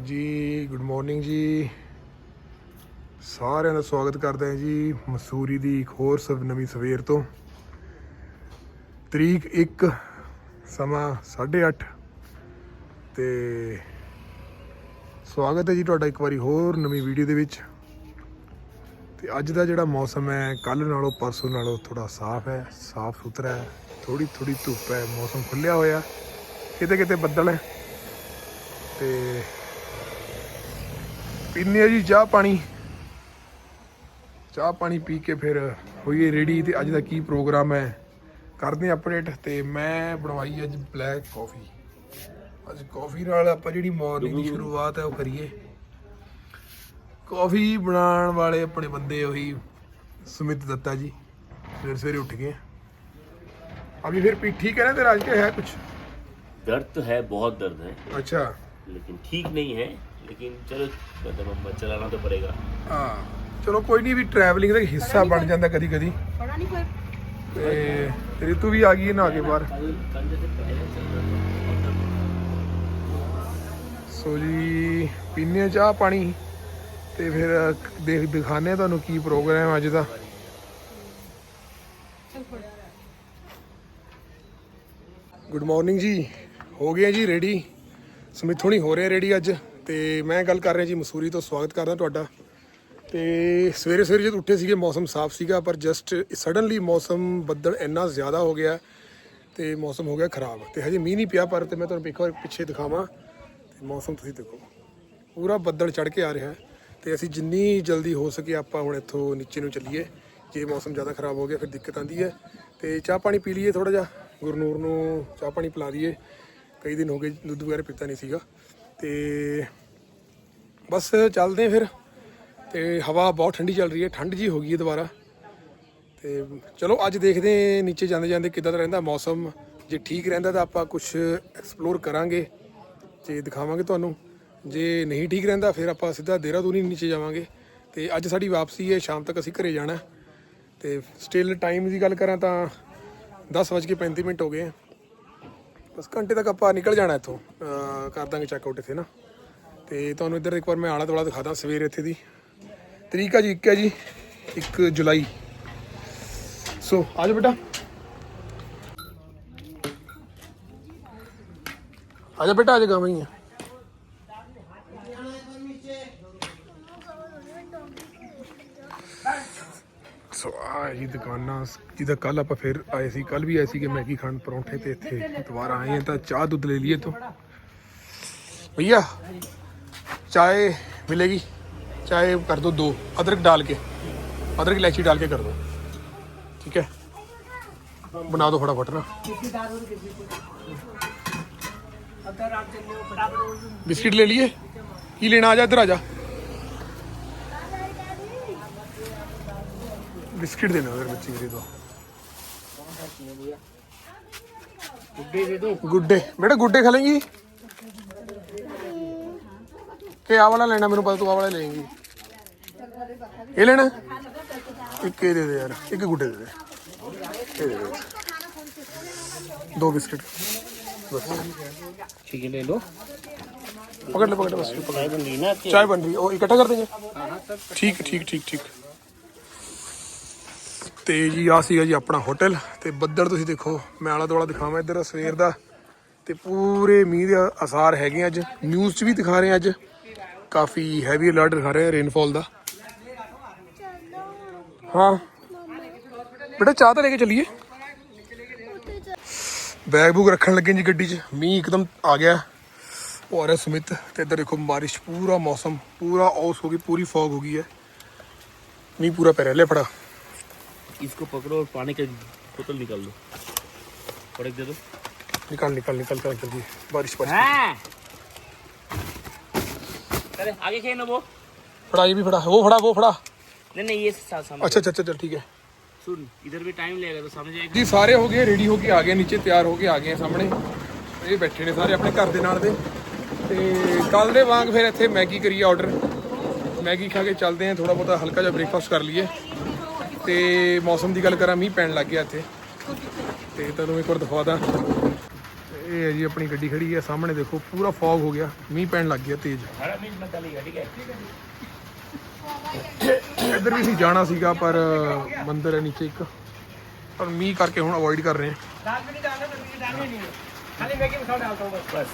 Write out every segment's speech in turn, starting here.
ਹਾਂਜੀ good morning ਜੀ। ਸਾਰਿਆਂ ਦਾ ਸਵਾਗਤ ਕਰਦੇ ਹਾਂ ਜੀ ਮਸੂਰੀ ਦੀ ਇੱਕ ਹੋਰ ਸਭ ਨਵੀਂ ਸਵੇਰ ਤੋਂ। ਤਰੀਕ 1 ਸਮਾਂ 8:30 ਤੇ ਸਵਾਗਤ ਹੈ ਜੀ ਤੁਹਾਡਾ ਇੱਕ ਵਾਰੀ ਹੋਰ ਨਵੀਂ ਵੀਡੀਓ ਦੇ ਵਿੱਚ। ਤੇ ਅੱਜ ਦਾ ਜਿਹੜਾ ਮੌਸਮ ਹੈ ਕੱਲ ਨਾਲੋਂ ਪਰਸੋਂ ਨਾਲੋਂ ਥੋੜਾ ਸਾਫ਼ ਹੈ, ਸਾਫ਼ ਸੁਥਰਾ ਹੈ ਥੋੜੀ ਥੋੜੀ ਧੁੱਪ ਹੈ, ਮੌਸਮ ਖੁੱਲਿਆ ਹੋਇਆ ਕਿਤੇ ਕਿਤੇ ਬੱਦਲ ਹੈ। ਤੇ ਪੀਨੇ ਆ ਜੀ ਚਾਹ ਪਾਣੀ ਚਾਹ ਪਾਣੀ ਪੀ ਕੇ ਫਿਰ ਹੋਈਏ ਰੈਡੀ ਤੇ ਅੱਜ ਦਾ ਕੀ ਪ੍ਰੋਗਰਾਮ ਹੈ ਕਰਦੇ ਆ ਅਪਡੇਟ ਤੇ ਮੈਂ ਬਣਵਾਈ ਅੱਜ ਬਲੈਕ ਕਾਫੀ ਅੱਜ ਕਾਫੀ ਨਾਲ ਆਪਾਂ ਜਿਹੜੀ ਮਾਰਨਿੰਗ ਦੀ ਸ਼ੁਰੂਆਤ ਹੈ ਉਹ ਕਰੀਏ ਕਾਫੀ ਬਣਾਉਣ ਵਾਲੇ ਆਪਣੇ ਬੰਦੇ ਉਹੀ ਸੁਮਿਤ ਦੱਤਾ ਜੀ ਸਵੇਰੇ ਸਵੇਰੇ ਉੱਠ ਗਏ ਅਭੀ ਫਿਰ ਪੀ ਠੀਕ ਹੈ ਨਾ ਤੇਰਾ ਅੱਜ ਕੇ ਹੈ ਕੁਛ दर्द तो है बहुत दर्द है ਅੱਛਾ लेकिन ठीक नहीं है लेकिन चलो मतलब हम चलाना तो पड़ेगा ਹਾਂ ਚਲੋ ਕੋਈ ਨਹੀਂ ਵੀ ਟਰੈਵਲਿੰਗ ਦਾ ਇੱਕ ਹਿੱਸਾ ਬਣ ਜਾਂਦਾ ਕਦੀ ਕਦੀ बड़ा नहीं कोई ਤੇ ਰਿਤੂ ਵੀ ਆ ਗਈ ਹੈ ਨਹਾ ਕੇ ਬਾਹਰ कल कल जैसे पहले चल रहा ਸੋ ਜੀ ਪੀਨੇ ਆ ਚਾਹ ਪਾਣੀ ਤੇ ਫਿਰ ਦੇਖ ਦਿਖਾਣੇ ਤੁਹਾਨੂੰ ਕੀ ਪ੍ਰੋਗਰਾਮ ਅੱਜ ਦਾ ਗੁੱਡ ਮਾਰਨਿੰਗ ਜੀ ਹੋ ਗਏ ਆ ਜੀ ਰੈਡੀ ਸਮਿਥ ਹੋਣੀ ਹੋ ਰਹੇ ਰੈਡੀ ਅੱਜ ਤੇ ਮੈਂ ਗੱਲ ਕਰ ਰਿਹਾ ਜੀ, ਮਸੂਰੀ ਤੋਂ ਸਵਾਗਤ ਕਰਦਾ ਤੁਹਾਡਾ। ਤੇ ਸਵੇਰੇ ਸਵੇਰੇ ਜਦ ਉੱਠੇ ਸੀਗੇ, ਮੌਸਮ ਸਾਫ਼ ਸੀਗਾ, ਪਰ ਜਸਟ ਸਡਨਲੀ ਮੌਸਮ ਬੱਦਲ ਇੰਨਾ ਜ਼ਿਆਦਾ ਹੋ ਗਿਆ ਤੇ ਮੌਸਮ ਹੋ ਗਿਆ ਖਰਾਬ। ਤੇ ਹਜੇ ਮੀਂਹ ਨਹੀਂ ਪਿਆ, ਪਰ ਤੇ ਮੈਂ ਤੁਹਾਨੂੰ ਇੱਕ ਵਾਰ ਪਿੱਛੇ ਦਿਖਾਵਾਂ। ਤੇ ਮੌਸਮ ਤੁਸੀਂ ਦੇਖੋ, ਪੂਰਾ ਬੱਦਲ ਚੜ ਕੇ ਆ ਰਿਹਾ। ਹੈ ਤੇ ਅਸੀਂ ਜਿੰਨੀ ਜਲਦੀ ਹੋ ਸਕੇ ਆਪਾਂ ਹੁਣ ਇੱਥੋਂ ਨੀਚੇ ਨੂੰ ਚੱਲੀਏ। ਜੇ ਮੌਸਮ ਜ਼ਿਆਦਾ ਖਰਾਬ ਹੋ ਗਿਆ, ਫਿਰ ਦਿੱਕਤ ਆਂਦੀ ਹੈ। ਤੇ ਚਾਹ ਪਾਣੀ ਪੀ ਲਈਏ ਥੋੜਾ ਜਿਹਾ, ਗੁਰਨੂਰ ਨੂੰ ਚਾਹ ਪਾਣੀ ਪਿਲਾ ਦਈਏ। ਕਈ ਦਿਨ ਹੋ ਗਏ, ਦੁੱਧ ਵਗੈਰਾ ਪੀਤਾ ਨਹੀਂ ਸੀਗਾ। ਤੇ ਬਸ ਚੱਲਦੇ ਫਿਰ। ਤੇ ਹਵਾ ਬਹੁਤ ਠੰਡੀ ਚੱਲ ਰਹੀ ਹੈ, ਠੰਡ ਜੀ ਹੋ ਗਈ ਹੈ ਦੁਬਾਰਾ। ਤੇ ਚਲੋ ਅੱਜ ਦੇਖਦੇ ਹਾਂ ਨੀਚੇ ਜਾਂਦੇ ਜਾਂਦੇ ਕਿੱਦਾਂ ਦਾ ਰਹਿੰਦਾ ਮੌਸਮ। ਜੇ ਠੀਕ ਰਹਿੰਦਾ ਤਾਂ ਆਪਾਂ ਕੁਝ ਐਕਸਪਲੋਰ ਕਰਾਂਗੇ। ਜੇ ਦਿਖਾਵਾਂਗੇ ਤੁਹਾਨੂੰ। ਜੇ ਨਹੀਂ ਠੀਕ ਰਹਿੰਦਾ ਫਿਰ ਆਪਾਂ ਸਿੱਧਾ ਦੇਹਰਾਦੂਨ ਹੀ ਨੀਚੇ ਜਾਵਾਂਗੇ। ਤੇ ਅੱਜ ਸਾਡੀ ਵਾਪਸੀ ਹੈ, ਸ਼ਾਮ ਤੱਕ ਅਸੀਂ ਘਰੇ ਜਾਣਾ। ਹੈ। ਤੇ ਸਟਿਲ ਟਾਈਮ ਦੀ ਗੱਲ ਕਰਾਂ ਤਾਂ 10:35 ਮਿੰਟ ਹੋ ਗਏ ਬਸ ਘੰਟੇ ਤੱਕ ਆਪਾਂ ਨਿਕਲ ਜਾਣਾ ਇੱਥੋਂ। ਕਰ ਦਾਂਗੇ ਚੈੱਕ ਆਊਟ ਇੱਥੇ ਨਾ। ਤੇ ਤੁਹਾਨੂੰ ਇੱਧਰ ਇੱਕ ਵਾਰ ਮੈਂ ਆਲਾ ਦੁਆਲਾ ਦਿਖਾਦਾ ਸਵੇਰ ਇੱਥੇ ਦੀ। ਤਰੀਕ ਆ ਜੀ 1 ਹੈ ਜੀ 1 ਜੁਲਾਈ। ਸੋ ਆਜੋ ਬੇਟਾ। ਆਜਾ ਬੇਟਾ ਆਜਾ ਗਾਵਾਂ ਹੀ ਆ ਸੋ, ਆ ਜੀ ਦੁਕਾਨਾਂ, ਜਿਹਦਾ ਕੱਲ ਆਪਾਂ ਫਿਰ ਆਏ ਸੀ ਕੱਲ ਵੀ ਆਏ ਸੀ ਕਿ ਮੈਗੀ ਖਾਣ ਪਰੌਂਠੇ ਤੇ ਇੱਥੇ। ਦੁਬਾਰਾ ਆਏ ਹਾਂ ਤਾਂ ਚਾਹ ਦੁੱਧ ਲੈ ਲਈਏ ਤੋਂ भैया चाय मिलेगी। चाय कर दो दो। अदरक डाल के। अदरक इलायची डाल के कर दो। ठीक है? बना दो फटाफट ना। बिस्किट ले लिए। की लेना आ जा इधर आ जा। बिस्किट देना उधर बच्ची के दो। गुड्डे। बेटा गुड्डे खा लेंगी? ਕਿ ਆ ਵਾਲਾ ਲੈਣਾ ਮੈਨੂੰ ਪਤਾ ਤੂੰ ਆ ਵਾਲਾ ਲਏਂਗੀ ਇਹ ਲੈਣਾ ਇੱਕ ਇਹ ਦੇ ਦੇ ਯਾਰ ਇੱਕ ਗੁੱਡੇ ਦੇ ਦੇ ਇਹ ਦੇ ਦੇ ਦੋ ਬਿਸਕਿਟ बस ठीक है ले लो पकड़ ले पकड़ ले बस पकड़ बन रही ना चाय बन रही है और इकट्ठा कर देंगे ठीक ठीक ठीक ठीक ਤੇ ਜੀ ਆ ਸੀਗਾ ਜੀ ਆਪਣਾ ਹੋਟਲ ਤੇ ਬੱਦਲ ਤੁਸੀਂ ਦੇਖੋ ਮੈਂ ਆਲਾ ਦੁਆਲਾ ਦਿਖਾਵਾਂ ਇੱਧਰ ਸਵੇਰ ਦਾ ਤੇ ਪੂਰੇ ਮੀਂਹ ਦੇ ਅਸਾਰ ਹੈਗੇ ਆ ਅੱਜ ਨਿਊਜ਼ 'ਚ ਵੀ ਦਿਖਾ ਰਹੇ ਆ ਅੱਜ ਕਾਫੀ ਹੈਵੀ ਅਲਰਟ ਦਿਖਾ ਰਹੇ ਆ ਰੇਨਫਾਲ ਦਾ ਹਾਂ ਬੇਟਾ ਚਾਹ ਤਾਂ ਲੈ ਕੇ ਚੱਲੀਏ ਬੈਗ ਬੂਗ ਰੱਖਣ ਲੱਗੇ ਜੀ ਗੱਡੀ 'ਚ ਮੀਂਹ ਇੱਕਦਮ ਆ ਗਿਆ ਉਹ ਆ ਰਿਹਾ ਸੁਮਿਤ ਤੇ ਇੱਧਰ ਦੇਖੋ ਬਾਰਿਸ਼ ਪੂਰਾ ਮੌਸਮ ਪੂਰਾ ਔਸ ਹੋ ਗਈ ਪੂਰੀ ਫੌਗ ਹੋ ਗਈ ਹੈ ਮੀਂਹ ਪੂਰਾ ਪੈ ਰਿਹਾ ਲੈ ਫੜਾ इसको पकड़ो और पानी का बोतल निकाल दो और एक दे दो निकाल निकाल निकाल कर जल्दी बारिश बारिश हाँ अरे आगे खेल वो फड़ा ये भी फड़ा वो फड़ा वो फड़ा नहीं नहीं ये सा- सामने अच्छा अच्छा अच्छा चल ठीक है सुन इधर भी टाइम लगेगा तो समझ ਜੀ ਸਾਰੇ ਹੋ ਗਏ ਰੈਡੀ ਹੋ ਕੇ ਆ ਗਏ ਨੀਚੇ ਤਿਆਰ ਹੋ ਕੇ ਆ ਗਏ ਆ ਸਾਹਮਣੇ ਇਹ ਬੈਠੇ ਨੇ ਸਾਰੇ ਆਪਣੇ ਘਰ ਦੇ ਨਾਲ ਦੇ ਤੇ ਕੱਲ ਦੇ ਵਾਂਗ ਫਿਰ ਇੱਥੇ ਮੈਗੀ ਕਰੀਏ ਆਰਡਰ ਮੈਗੀ ਖਾ ਕੇ ਚੱਲਦੇ ਆ ਥੋੜਾ ਬਹੁਤਾ ਹਲਕਾ ਜਿਹਾ ਬ੍ਰੇਕਫਾਸਟ ਕਰ ਲਈਏ ਤੇ ਮੌਸਮ ਦੀ ਗੱਲ ਕਰਾਂ ਮੀਂਹ ਪੈਣ ਲੱਗ ਗਿਆ ਇੱਥੇ ਤੇ ਤੁਹਾਨੂੰ ਇੱਕ ਵਾਰ ਦਿਖਾ ਦਾਂ ਤੇ ਇਹ ਹੈ ਜੀ ਆਪਣੀ ਗੱਡੀ ਖੜੀ ਹੈ ਸਾਹਮਣੇ ਦੇਖੋ ਪੂਰਾ ਫੌਗ ਹੋ ਗਿਆ ਮੀਂਹ ਪੈਣ ਲੱਗ ਗਿਆ ਤੇਜ਼ हरा मिर्च मत डालिएगा ठीक है ਇੱਧਰ ਵੀ ਸੀ ਜਾਣਾ ਸੀਗਾ ਪਰ ਮੰਦਰ ਹੈ ਨੀਚੇ ਇੱਕ ਪਰ ਮੀਂਹ ਕਰਕੇ ਹੁਣ ਅਵੋਇਡ ਕਰ ਰਹੇ ਹਾਂ बस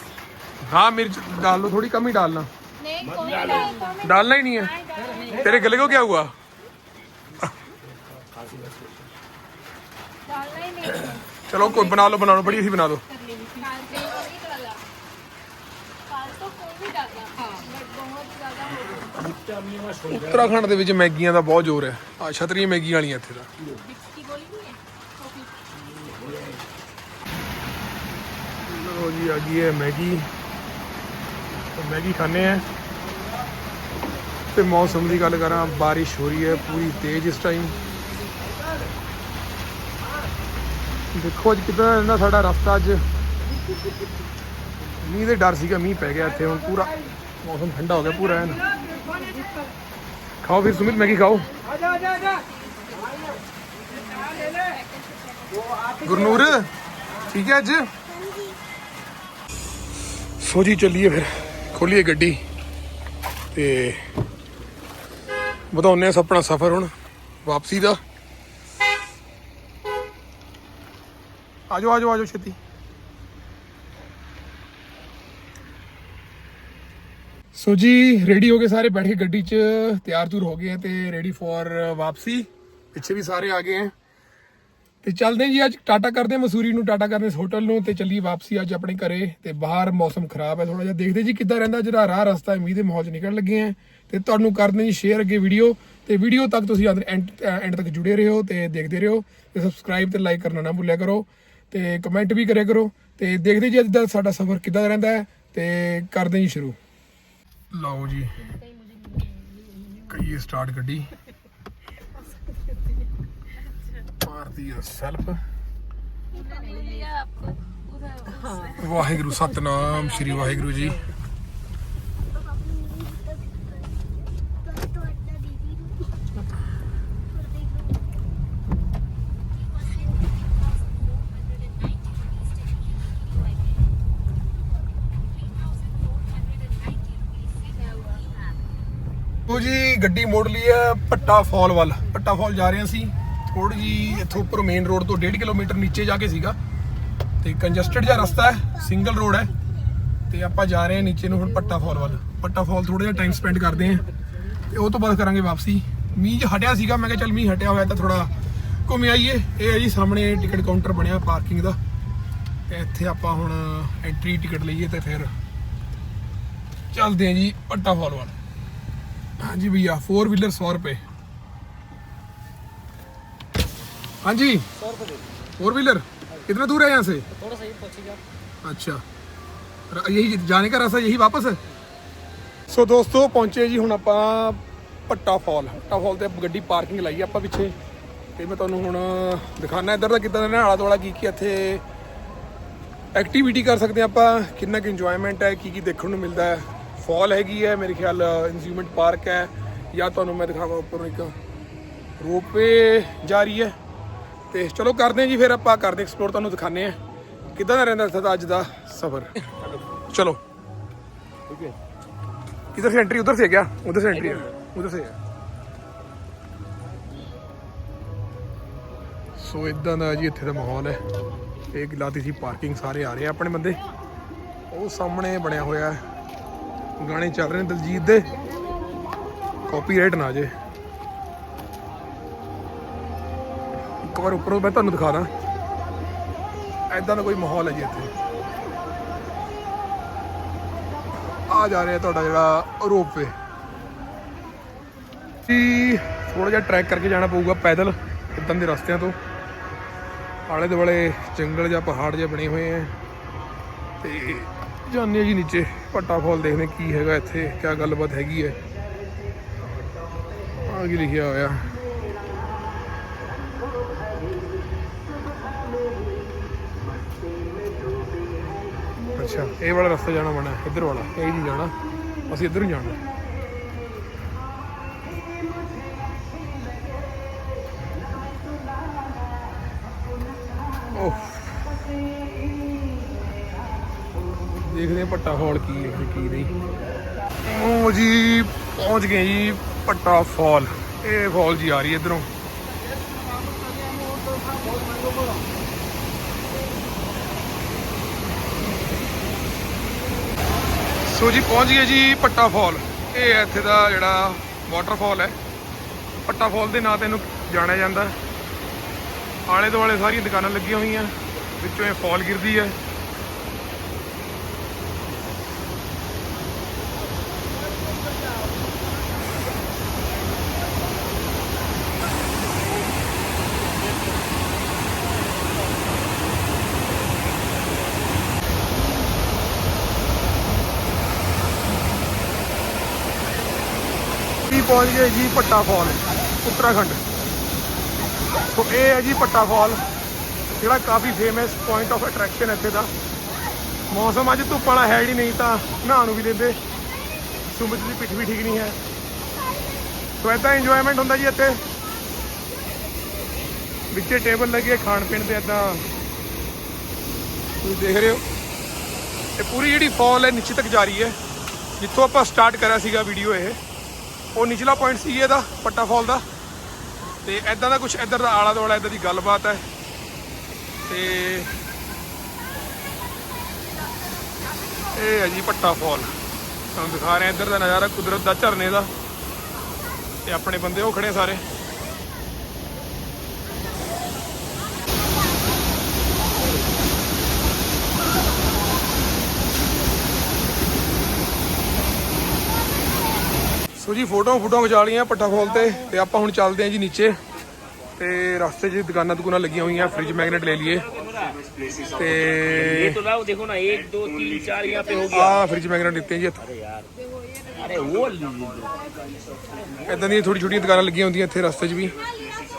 हाँ मिर्च डाल लो थोड़ी कम ही डालना नहीं कोई नहीं डालता मैं डालना ही नहीं है तेरे गले को क्या हुआ डालना ही नहीं है चलो कोई बना लो बना लो बड़ी सी बना दो ਉੱਤਰਾਖੰਡ ਦੇ ਵਿੱਚ ਮੈਗੀਆਂ ਦਾ ਬਹੁਤ ਜ਼ੋਰ ਹੈ। ਆ ਛਤਰੀ ਮੈਗੀ ਵਾਲੀਆਂ ਇੱਥੇ ਦਾ ਲੋ ਜੀ, ਆ ਗਈ ਹੈ ਮੈਗੀ। ਮੈਗੀ ਖਾਣੇ ਆ ਤੇ ਮੌਸਮ ਦੀ ਗੱਲ ਕਰਾਂ, ਬਾਰਿਸ਼ ਹੋ ਰਹੀ ਹੈ, ਪੂਰੀ ਤੇਜ਼ ਇਸ ਟਾਈਮ ਦੇਖੋ ਅੱਜ ਕਿਦਾਂ ਇਹਨਾਂ ਸਾਡਾ ਰਸਤਾ ਅੱਜ। ਮੀਂਹ ਦੇ ਡਰ ਸੀਗਾ, ਮੀਂਹ ਪੈ ਗਿਆ ਇੱਥੇ ਹੁਣ, ਪੂਰਾ ਮੌਸਮ ਠੰਡਾ ਹੋ ਗਿਆ, ਪੂਰਾ ਐਨ। ਖਾਓ ਫਿਰ ਸੁਮਿਤ ਮੈਗੀ ਖਾਓ। ਗੁਰਨੂਰ ਠੀਕ ਹੈ ਅੱਜ? ਸੋ ਜੀ ਚੱਲੀਏ ਫਿਰ। ਖੋਲੀਏ ਗੱਡੀ ਤੇ ਵਧਾਉਂਦੇ ਆ ਆਪਣਾ ਸਫ਼ਰ ਹੁਣ ਵਾਪਸੀ ਦਾ। ਆਜੋ ਆਜੋ ਆਜੋ ਛੇਤੀ। ਸੋ ਜੀ ਰੈਡੀ ਹੋ ਗਏ ਸਾਰੇ? ਬੈਠ ਕੇ ਗੱਡੀ 'ਚ ਤਿਆਰ ਤੁਰ ਹੋ ਗਏ ਆ ਤੇ ਰੈਡੀ ਫॉर ਵਾਪਸੀ। ਪਿੱਛੇ ਵੀ ਸਾਰੇ ਆ ਗਏ ਆ। ਤੇ ਚੱਲਦੇ ਜੀ ਅੱਜ ਟਾਟਾ ਕਰਦੇ ਮਸੂਰੀ ਨੂੰ ਟਾਟਾ ਕਰਦੇ ਇਸ ਹੋਟਲ ਨੂੰ ਤੇ ਚੱਲੀਏ ਵਾਪਸੀ ਅੱਜ ਆਪਣੇ ਘਰੇ ਤੇ ਬਾਹਰ ਮੌਸਮ ਖਰਾਬ ਹੈ ਥੋੜਾ ਜਿਹਾ। ਦੇਖਦੇ ਜੀ ਕਿੱਦਾਂ ਰਹਿੰਦਾ ਜਿਹੜਾ ਰਾਹ ਰਸਤਾ ਹੈ, ਮੀਂਹ ਦੇ ਮਾਹੌਲ 'ਚ ਨਿਕਲ ਲੱਗੇ ਆ ਤੇ ਤੁਹਾਨੂੰ ਕਰਦੇ ਜੀ ਸ਼ੇਅਰ ਅੱਗੇ ਵੀਡੀਓ ਤੇ ਵੀਡੀਓ ਤੱਕ ਤੁਸੀਂ ਐਂਡ ਐਂਡ ਤੱਕ ਜੁੜੇ ਰਹੋ ਤੇ ਦੇਖਦੇ ਰਹੋ। ਤੇ ਸਬਸਕ੍ਰਾਈਬ ਤੇ ਲਾਈਕ ਕਰਨਾ ਨਾ ਭੁੱਲਿਆ ਕਰੋ। ਤੇ ਕਮੈਂਟ ਵੀ ਕਰਿਆ ਕਰੋ। ਤੇ ਦੇਖਦੇ ਜੀ ਅੱਜ ਦਾ ਸਾਡਾ ਸਫ਼ਰ ਕਿੱਦਾਂ ਦਾ ਰਹਿੰਦਾ ਹੈ। ਤੇ ਕਰਦੇ ਜੀ ਸ਼ੁਰੂ। ਲਓ ਜੀ। ਕਈ ਸਟਾਰਟ ਗੱਡੀ। ਭਾਰਤੀ ਸੈਲਫ ਵਾਹਿਗੁਰੂ ਸਤਨਾਮ ਸ੍ਰੀ ਵਾਹਿਗੁਰੂ ਜੀ। ਦੇਖੋ ਜੀ, ਗੱਡੀ ਮੋੜ ਲਈ ਹੈ ਪੱਟਾ ਫਾਲ ਵੱਲ। ਪੱਟਾ ਫਾਲ ਜਾ ਰਹੇ ਸੀ ਥੋੜੀ ਜੀ ਇੱਥੋਂ ਉੱਪਰ ਮੇਨ ਰੋਡ ਤੋਂ 1.5 ਕਿਲੋਮੀਟਰ ਨੀਚੇ ਜਾ ਕੇ ਸੀਗਾ। ਤੇ ਕੰਜਸਟਡ ਜਿਹਾ ਰਸਤਾ ਹੈ ਸਿੰਗਲ ਰੋਡ ਹੈ। ਤੇ ਆਪਾਂ ਜਾ ਰਹੇ ਹਾਂ ਨੀਚੇ ਨੂੰ ਹੁਣ ਪੱਟਾ ਫਾਲ ਵੱਲ। ਪੱਟਾ ਫਾਲ ਥੋੜਾ ਜਿਹਾ ਟਾਈਮ ਸਪੈਂਡ ਕਰਦੇ ਹਾਂ। ਤੇ ਉਹ ਤੋਂ ਬਾਅਦ ਕਰਾਂਗੇ ਵਾਪਸੀ। ਮੀਂਹ 'ਚ ਹਟਿਆ ਸੀਗਾ, ਮੈਂ ਕਿਹਾ ਚੱਲ ਮੀਂਹ ਹਟਿਆ ਹੋਇਆ ਤਾਂ ਥੋੜਾ ਘੁੰਮ ਆਈਏ। ਇਹ ਹੈ ਜੀ, ਸਾਹਮਣੇ ਟਿਕਟ ਕਾਊਂਟਰ ਬਣਿਆ ਪਾਰਕਿੰਗ ਦਾ। ਤੇ ਇੱਥੇ ਆਪਾਂ ਹੁਣ ਐਂਟਰੀ ਟਿਕਟ ਲਈਏ ਤੇ ਫਿਰ ਚੱਲਦੇ ਹਾਂ ਜੀ ਪੱਟਾ ਫਾਲ ਵੱਲ। ਹਾਂਜੀ भैया फोर व्हीलर सौ रुपए हाँ जी फोर व्हीलर कितना दूर है यहाँ से थोड़ा सा ही पहुंचेगा अच्छा र- यही जाने का रास्ता यही वापस है ਸੋ ਦੋਸਤੋ ਪਹੁੰਚੇ ਜੀ ਹੁਣ ਆਪਾਂ ਪੱਟਾ ਫਾਲ ਪੱਟਾ ਫਾਲ ਤੇ ਗੱਡੀ ਪਾਰਕਿੰਗ ਲਾਈ ਆਪਾਂ ਪਿੱਛੇ ਤੇ ਮੈਂ ਤੁਹਾਨੂੰ ਹੁਣ ਦਿਖਾਣਾ ਇੱਧਰ ਦਾ ਕਿੱਦਾਂ ਦਾ ਆਲਾ ਦੁਆਲਾ ਕੀ ਕੀ ਇੱਥੇ ਐਕਟੀਵਿਟੀ ਕਰ ਸਕਦੇ ਹਾਂ ਆਪਾਂ ਕਿੰਨਾ ਕਿ ਇੰਜੋਇਮੈਂਟ ਹੈ ਕੀ ਕੀ ਦੇਖਣ ਨੂੰ ਮਿਲਦਾ ਹੈ ਫਾਲ ਹੈਗੀ ਹੈ ਮੇਰੇ ਖਿਆਲ ਇੰਜੂਮੈਂਟ ਪਾਰਕ ਹੈ ਜਾਂ ਤੁਹਾਨੂੰ ਮੈਂ ਦਿਖਾਵਾਂ ਉੱਪਰ ਇੱਕ ਰੋਪਵੇ ਜਾ ਰਹੀ ਹੈ ਤੇ ਚਲੋ ਕਰਦੇ ਹਾਂ ਜੀ ਫਿਰ ਆਪਾਂ ਕਰਦੇ ਐਕਸਪਲੋਰ ਤੁਹਾਨੂੰ ਦਿਖਾਣੇ ਆ ਕਿੱਦਾਂ ਦਾ ਰਹਿੰਦਾ ਇੱਥੇ ਦਾ ਅੱਜ ਦਾ ਸਫ਼ਰ चलो इधर से एंट्री उधर से है क्या उधर से एंट्री है उधर से है ਸੋ ਇਦਾਂ ਦਾ ਜੀ ਇੱਥੇ ਦਾ ਮਾਹੌਲ ਹੈ ਇਹ ਲਾਤੀ ਸੀ ਪਾਰਕਿੰਗ ਸਾਰੇ ਆ ਰਹੇ ਆ ਆਪਣੇ ਬੰਦੇ ਉਹ ਸਾਹਮਣੇ ਬਣਿਆ ਹੋਇਆ ਹੈ ਗਾਣੇ ਚੱਲ ਰਹੇ ਨੇ ਦਲਜੀਤ ਦੇ। ਕਾਪੀਰਾਈਟ ਨਾ ਜੇ। ਇੱਕ ਵਾਰ ਉੱਪਰੋਂ ਮੈਂ ਤੁਹਾਨੂੰ ਦਿਖਾ ਦਾਂ। ਐਦਾਂ ਦਾ ਕੋਈ ਮਾਹੌਲ ਹੈ ਜੀ ਇੱਥੇ। ਆ ਜਾ ਰਿਹਾ ਤੁਹਾਡਾ ਜਿਹੜਾ ਰੋਪਵੇ ਜੀ ਥੋੜਾ ਜਿਹਾ ਟਰੈਕ ਕਰਕੇ ਜਾਣਾ ਪਊਗਾ ਪੈਦਲ ਇਦਾਂ ਦੇ ਰਸਤਿਆਂ ਤੋਂ। ਆਲੇ ਦੁਆਲੇ ਜੰਗਲ ਜਾਂ ਪਹਾੜ ਜਿਹਾ ਬਣੇ ਹੋਏ ਆ। ਤੇ ਜਾਂਦੇ ਹਾਂ ਜੀ ਨੀਚੇ, ਪੱਟਾ ਫੋਲ ਦੇਖਦੇ ਕੀ ਹੈਗਾ ਇੱਥੇ ਕੀ ਗੱਲਬਾਤ ਹੈਗੀ ਹੈ। ਆ ਕੀ ਲਿਖਿਆ ਹੋਇਆ। ਅੱਛਾ, ਇਹ ਵਾਲਾ ਰਸਤਾ ਜਾਣਾ ਬਣਾ ਇੱਧਰ ਵਾਲਾ, ਇਹ ਨਹੀਂ ਜਾਣਾ, ਅਸੀਂ ਇੱਧਰ ਹੀ ਜਾਣਾ। ਪੱਟਾ ਫਾਲ ਕੀ ਹੈ, ਕੀ ਨਹੀਂ। ਉਹ ਜੀ, ਪਹੁੰਚ ਗਏ ਜੀ, ਪੱਟਾ ਫਾਲ। ਇਹ ਫਾਲ ਜੀ ਆ ਰਹੀ ਹੈ ਇਧਰੋਂ। ਸੋ ਜੀ, ਪਹੁੰਚ ਗਏ ਜੀ, ਪੱਟਾ ਫਾਲ। ਇਹ ਇੱਥੇ ਦਾ ਜਿਹੜਾ ਵਾਟਰਫਾਲ ਹੈ। ਪੱਟਾ ਫਾਲ ਦੇ ਨਾਂ ਤੇ ਇਹਨੂੰ ਜਾਣਿਆ ਜਾਂਦਾ। ਆਲੇ ਦੁਆਲੇ ਸਾਰੀਆਂ ਦੁਕਾਨਾਂ ਲੱਗੀਆਂ ਹੋਈਆਂ। ਵਿੱਚੋਂ ਇਹ ਫਾਲ ਗਿਰਦੀ ਹੈ। ਪਹੁੰਚ ਗਏ ਜੀ ਪੱਟਾ ਫਾਲ, ਉੱਤਰਾਖੰਡ। ਸੋ ਇਹ ਹੈ ਜੀ ਪੱਟਾ ਫਾਲ, ਜਿਹੜਾ ਕਾਫੀ ਫੇਮਸ ਪੁਆਇੰਟ ਆਫ ਅਟਰੈਕਸ਼ਨ ਇੱਥੇ ਦਾ। ਮੌਸਮ ਅੱਜ ਧੁੱਪ ਵਾਲਾ ਹੈ ਹੀ ਨਹੀਂ, ਤਾਂ ਨਹਾਉਣ ਨੂੰ ਵੀ ਦਿੰਦੇ। ਸੁਮਿਤ ਦੀ ਪਿੱਠ ਵੀ ਠੀਕ ਨਹੀਂ ਹੈ। ਸੋ ਇਦਾਂ ਇੰਜੋਇਮੈਂਟ ਹੁੰਦਾ ਜੀ ਇੱਥੇ। ਵਿੱਚੇ ਟੇਬਲ ਲੱਗੇ ਖਾਣ ਪੀਣ 'ਤੇ ਇਦਾਂ ਤੁਸੀਂ ਦੇਖ ਰਹੇ ਹੋ। ਇਹ ਪੂਰੀ ਜਿਹੜੀ ਫਾਲ ਹੈ ਨੀਚੇ ਤੱਕ ਜਾ ਰਹੀ ਹੈ। ਜਿੱਥੋਂ ਆਪਾਂ ਸਟਾਰਟ ਕਰਿਆ ਸੀਗਾ ਵੀਡੀਓ ਇਹ। ਉਹ ਨਿਚਲਾ ਪੁਆਇੰਟ ਸੀ ਇਹਦਾ, ਪੱਟਾ ਫਾਲ ਦਾ। ਤੇ ਐਦਾਂ ਦਾ ਕੁਝ ਇੱਧਰ ਦਾ ਆਲਾ ਦੁਆਲਾ ਇੱਦਾਂ ਦੀ ਗੱਲਬਾਤ ਹੈ। ਤੇ ਇਹ ਹੈ ਜੀ ਪੱਟਾ ਫਾਲ। ਤੁਹਾਨੂੰ ਦਿਖਾ ਰਹੇ ਇੱਧਰ ਦਾ ਨਜ਼ਾਰਾ ਕੁਦਰਤ ਦਾ ਝਰਨੇ ਦਾ। ਤੇ ਆਪਣੇ ਬੰਦੇ ਉਹ ਖੜੇ ਸਾਰੇ। ਸੋ ਜੀ ਫੋਟੋ ਫੋਟੋ ਖਿਚਾ ਲਈਆਂ ਪੱਟਾ ਫਾਲ ਤੇ ਤੇ ਆਪਾਂ ਹੁਣ ਚੱਲਦੇ ਹਾਂ ਜੀ ਨੀਚੇ ਤੇ ਰਸਤੇ 'ਚ ਦੁਕਾਨਾਂ ਦੁਕਾਨਾਂ ਲੱਗੀਆਂ ਹੋਈਆਂ ਫ੍ਰਿਜ ਮੈਗਨੇਟ ਲੈ ਲਈਏ ये ਤੇ तो लाओ देखो ना एक दो तीन चार यहाँ पे हो गया ਆਹ ਫ੍ਰਿਜ ਮੈਗਨੇਟ ਲਿੱਤੇ ਜੀ ਇੱਥੋਂ अरे यार अरे वो लीजिए। ਇਦਾਂ ਦੀਆਂ ਥੋੜੀ ਛੋਟੀਆਂ ਦੁਕਾਨਾਂ ਲੱਗੀਆਂ ਹੁੰਦੀਆਂ ਇੱਥੇ ਰਸਤੇ 'ਚ ਵੀ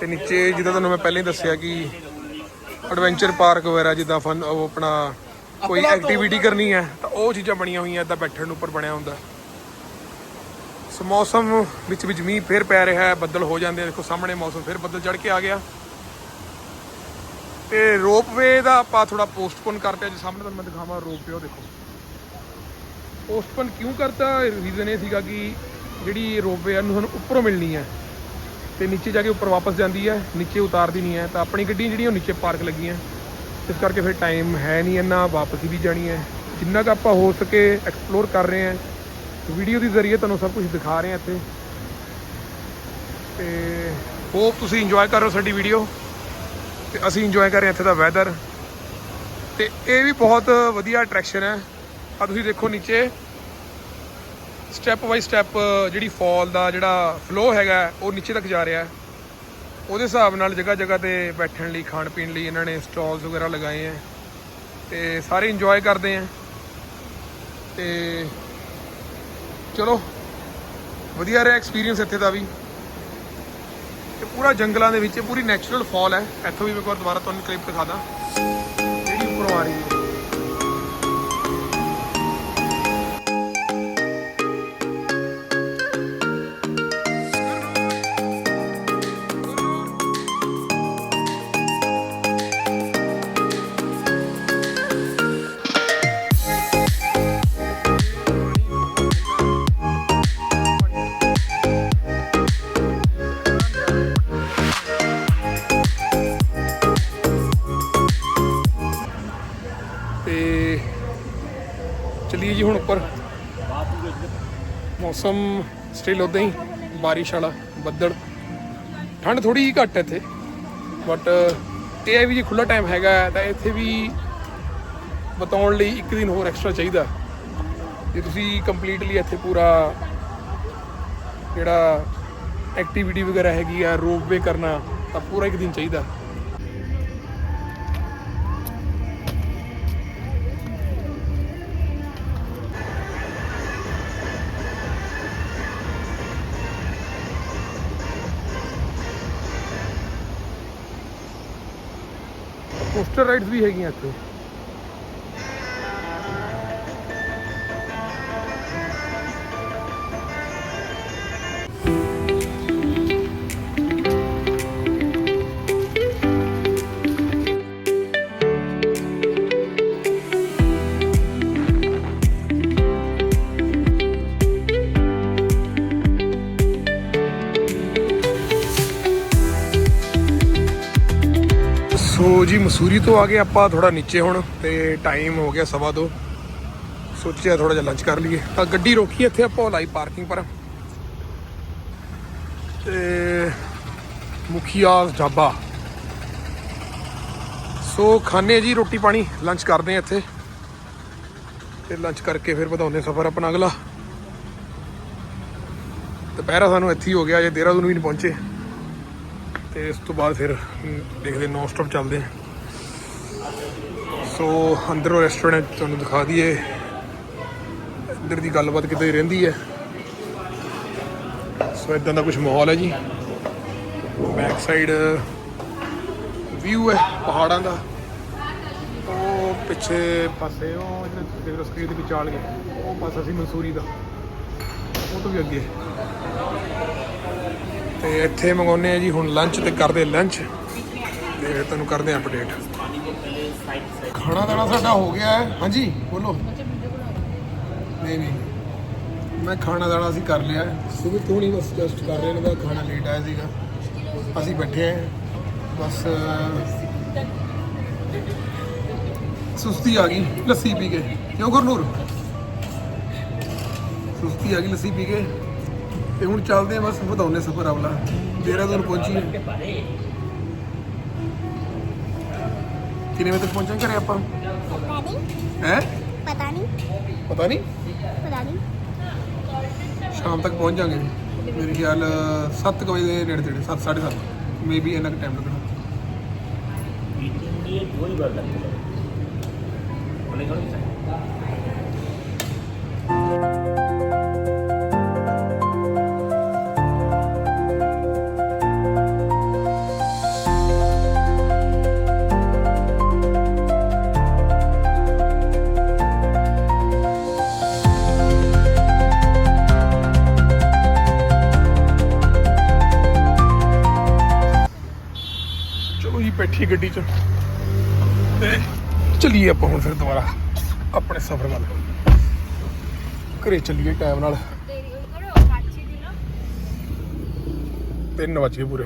ਤੇ ਨੀਚੇ ਜਿੱਦਾਂ ਤੁਹਾਨੂੰ ਮੈਂ ਪਹਿਲਾਂ ਹੀ ਦੱਸਿਆ ਕਿ ਐਡਵੈਂਚਰ ਪਾਰਕ ਵਗੈਰਾ ਜਿੱਦਾਂ ਫਨ ਉਹ ਆਪਣਾ ਕੋਈ ਐਕਟੀਵਿਟੀ ਕਰਨੀ ਹੈ ਤਾਂ ਉਹ ਚੀਜ਼ਾਂ ਬਣੀਆਂ ਹੋਈਆਂ ਇਦਾਂ ਬੈਠਣ ਨੂੰ ਉੱਪਰ ਬਣਿਆ ਹੁੰਦਾ ਸੋ ਮੌਸਮ ਵਿੱਚ ਵਿੱਚ ਮੀਂਹ ਫੇਰ ਪੈ ਰਿਹਾ ਹੈ, ਬੱਦਲ ਹੋ ਜਾਂਦੇ ਦੇਖੋ ਸਾਹਮਣੇ ਮੌਸਮ ਫਿਰ ਬੱਦਲ ਚੜ ਕੇ ਆ ਗਿਆ। ਤੇ ਰੋਪਵੇ ਦਾ ਆਪਾਂ ਥੋੜਾ ਪੋਸਟਪੋਨ ਕਰਤੇ ਅੱਜ ਸਾਹਮਣੇ ਤੁਹਾਨੂੰ ਮੈਂ ਦਿਖਾਵਾਂ ਰੋਪਵੇ ਉਹ ਦੇਖੋ। ਪੋਸਟਪੋਨ ਕਿਉਂ ਕਰਤਾ? ਰੀਜ਼ਨ ਇਹ ਸੀਗਾ ਕਿ ਜਿਹੜੀ ਰੋਪਵੇ ਆ ਨੂੰ ਸਾਨੂੰ ਉੱਪਰੋਂ ਮਿਲਣੀ ਹੈ। ਤੇ ਨੀਚੇ ਜਾ ਕੇ ਉੱਪਰ ਵਾਪਸ ਜਾਂਦੀ ਹੈ, ਨੀਚੇ ਉਤਾਰਦੀ ਨਹੀਂ ਹੈ। ਤਾਂ ਆਪਣੀ ਗੱਡੀ ਜਿਹੜੀ ਉਹ ਨੀਚੇ ਪਾਰਕ ਲੱਗੀਆਂ। ਇਸ ਕਰਕੇ ਫਿਰ ਟਾਈਮ ਹੈ ਨਹੀਂ ਇੰਨਾ, ਵਾਪਸ ਵੀ ਜਾਣੀ ਹੈ। ਜਿੰਨਾ ਕੁ ਆਪਾਂ ਹੋ ਸਕੇ ਐਕਸਪਲੋਰ ਕਰ ਰਹੇ ਹਾਂ। ਵੀਡੀਓ ਦੇ ਜ਼ਰੀਏ ਤੁਹਾਨੂੰ ਸਭ ਕੁਝ ਦਿਖਾ ਰਹੇ ਹਾਂ ਇੱਥੇ। ਤੇ ਹੋਪ ਤੁਸੀਂ ਇੰਜੋਏ ਕਰ ਰਹੇ ਹੋ ਸਾਡੀ ਵੀਡੀਓ। ਤੇ ਅਸੀਂ ਇੰਜੋਏ ਕਰ ਰਹੇ ਹਾਂ ਇੱਥੇ ਦਾ ਵੈਦਰ ਤੇ ਇਹ ਵੀ ਬਹੁਤ ਵਧੀਆ ਅਟਰੈਕਸ਼ਨ ਹੈ। ਆ ਤੁਸੀਂ ਦੇਖੋ ਨੀਚੇ। ਸਟੈਪ ਬਾਈ ਸਟੈਪ ਜਿਹੜੀ ਫਾਲ ਦਾ ਜਿਹੜਾ ਫਲੋ ਹੈਗਾ, ਉਹ ਨੀਚੇ ਤੱਕ ਜਾ ਰਿਹਾ ਹੈ। ਉਹਦੇ ਹਿਸਾਬ ਨਾਲ ਜਗ੍ਹਾ ਜਗ੍ਹਾ ਤੇ ਬੈਠਣ ਲਈ, ਖਾਣ ਪੀਣ ਲਈ ਇਹਨਾਂ ਨੇ ਸਟਾਲਸ ਵਗੈਰਾ ਲਗਾਏ ਹੈ। ਤੇ ਸਾਰੇ ਇੰਜੋਏ ਕਰਦੇ ਆ ਤੇ ਚਲੋ, ਵਧੀਆ ਰਿਹਾ ਐਕਸਪੀਰੀਅੰਸ ਇੱਥੇ ਦਾ ਵੀ। ਤੇ ਪੂਰਾ ਜੰਗਲਾਂ ਦੇ ਵਿੱਚ, ਪੂਰੀ ਨੈਚੁਰਲ ਫਾਲ ਹੈ। ਇੱਥੋਂ ਵੀ ਮੈਂ ਇੱਕ ਵਾਰ ਦੁਬਾਰਾ ਤੁਹਾਨੂੰ ਕਲਿੱਪ ਦਿਖਾਦਾ ਜਿਹੜੀ ਉੱਪਰੋਂ ਆ ਰਹੀ ਹੈ। ਉੱਪਰ। ਮੌਸਮ ਸਟਿਲ ਉਦਾਂ ਹੀ ਬਾਰਿਸ਼ ਵਾਲਾ, ਬੱਦਲ। ਠੰਡ ਥੋੜੀ ਜਿਹੀ ਘੱਟ ਹੈ ਇੱਥੇ। ਬਟ ਇਹ ਵੀ ਜੇ ਖੁੱਲਾ ਟਾਈਮ ਹੈਗਾ ਤਾਂ ਇੱਥੇ ਵੀ ਬਤਾਉਣ ਲਈ ਇੱਕ ਦਿਨ ਹੋਰ ਐਕਸਟਰਾ ਚਾਹੀਦਾ। ਜੇ ਤੁਸੀਂ ਕੰਪਲੀਟਲੀ ਇੱਥੇ ਪੂਰਾ ਜਿਹੜਾ ਐਕਟੀਵਿਟੀ ਵਗੈਰਾ ਹੈਗੀ ਆ ਰੋਪਵੇ ਕਰਨਾ, ਤਾਂ ਪੂਰਾ ਇੱਕ ਦਿਨ ਚਾਹੀਦਾ। ਕੋਸਟਰ ਰਾਈਡਸ ਵੀ ਹੈਗੀਆਂ ਇੱਥੇ। ਜੀ, ਮਸੂਰੀ ਤੋਂ ਆ ਗਏ ਆਪਾਂ ਥੋੜਾ ਨੀਚੇ ਹੁਣ ਤੇ ਟਾਈਮ ਹੋ ਗਿਆ ਸਵਾ ਦੋ। ਸੋਚਿਆ ਥੋੜਾ ਜਿਹਾ ਲੰਚ ਕਰ ਲਈਏ। ਤਾਂ ਗੱਡੀ ਰੋਕੀ ਇੱਥੇ ਆਪਾਂ ਲਾਈ ਪਾਰਕਿੰਗ ਪਰ। ਤੇ ਮੁਖੀਆ ਢਾਬਾ ਸੋ ਖਾਣੇ ਜੀ ਰੋਟੀ ਪਾਣੀ ਲੰਚ ਕਰਦੇ ਆ ਇੱਥੇ। ਤੇ ਲੰਚ ਕਰਕੇ ਫਿਰ ਵਧਾਉਂਦੇ ਸਫ਼ਰ ਆਪਣਾ ਅਗਲਾ। ਦੁਪਹਿਰਾ ਸਾਨੂੰ ਇੱਥੇ ਹੀ ਹੋ ਗਿਆ ਜੇ ਦੇਹਰਾਦੂਨ ਵੀ ਨਹੀਂ ਪਹੁੰਚੇ। ਤੇ ਇਸ ਤੋਂ ਬਾਅਦ ਫਿਰ ਦੇਖਦੇ ਨੌਨ ਸਟਾਪ ਚੱਲਦੇ ਹਾਂ। ਸੋ ਅੰਦਰੋਂ ਰੈਸਟੋਰੈਂਟ ਤੁਹਾਨੂੰ ਦਿਖਾ ਦਈਏ। ਇੱਧਰ ਦੀ ਗੱਲਬਾਤ ਕਿਤੇ ਰਹਿੰਦੀ ਹੈ। ਸੋ ਇਦਾਂ ਦਾ ਕੁਝ ਮਾਹੌਲ ਹੈ ਜੀ। ਬੈਕ ਸਾਈਡ ਵਿਊ ਹੈ ਪਹਾੜਾਂ ਦਾ। ਉਹ ਪਿੱਛੇ ਪਾਸੇ ਉਹ ਜਿਹੜਾ ਤੁਸੀਂ ਦੇਖ ਸਕਰੀਨ ਦੇ ਵਿੱਚ ਆਲ ਉਹ ਪਾਸਾ ਸੀ ਮਨਸੂਰੀ ਦਾ। ਉਹ ਤੋਂ ਵੀ ਅੱਗੇ। ਤੇ ਇੱਥੇ ਮੰਗਾਉਨੇ ਆ ਜੀ ਹੁਣ ਲੰਚ ਤੇ ਕਰਦੇ ਲੰਚ ਤੇ ਤੁਹਾਨੂੰ ਕਰਦੇ ਆ ਅਪਡੇਟ ਖਾਣਾ ਦਾਣਾ ਸਾਡਾ ਹੋ ਗਿਆ ਹੈ। ਹਾਂਜੀ, ਬੋਲੋ। ਨਹੀਂ ਨਹੀਂ। ਮੈਂ ਖਾਣਾ ਦਾਣਾ ਅਸੀਂ ਕਰ ਲਿਆ ਸੁਬਹ ਤੋਂ ਨਹੀਂ ਬਸ ਜਸਟ ਕਰ ਰਹੇ ਨੇ ਦਾ ਖਾਣਾ ਲੇਟ ਆਇਆ ਸੀਗਾ। ਅਸੀਂ ਬੈਠੇ ਆ ਬਸ ਸੁਸਤੀ ਆ ਗਈ, ਲੱਸੀ ਪੀ ਕੇ। ਕਿਉਂ ਗੁਰਨੂਰ? ਸੁਸਤੀ ਆ ਗਈ, ਲੱਸੀ ਪੀ ਕੇ। ਤੇ ਹੁਣ ਚੱਲਦੇ ਆ ਬਸ ਵਧਾਉਨੇ ਸਫਰ ਆਵਲਾ ਦੇਹਰਾਦੂਨ ਪਹੁੰਚੀ ਕਿੰਨੇ ਵਜੇ ਤੱਕ ਪਹੁੰਚਾਂਗੇ ਘਰੇ ਆਪਾਂ? ਹੈ? ਪਤਾ ਨਹੀਂ। ਪਤਾ ਨਹੀਂ? ਪਤਾ ਨਹੀਂ। ਸ਼ਾਮ ਤੱਕ ਪਹੁੰਚ ਜਾਾਂਗੇ ਮੇਰੇ ਖਿਆਲ 7 ਵਜੇ ਦੇ ਨੇੜੇ ਤੇੜੇ 7:30 ਮੇਬੀ ਇਹਨਾਂ ਦਾ ਟਾਈਮ ਲੱਗਣਾ। ਇਹ ਦੋ ਹੀ ਵਾਰ ਲੱਗਦਾ ਉਹਨੇ ਕੋਈ ਦੀ ਗੱਡੀ 'ਚ। ਤੇ ਚਲੀਏ ਆਪਾਂ ਹੁਣ ਫਿਰ ਦੁਬਾਰਾ, ਆਪਣੇ ਸਫ਼ਰ ਵੱਲ। ਘਰੇ ਚੱਲੀਏ ਟਾਈਮ ਨਾਲ। ਤਿੰਨ ਵਜੇ ਪੂਰੇ।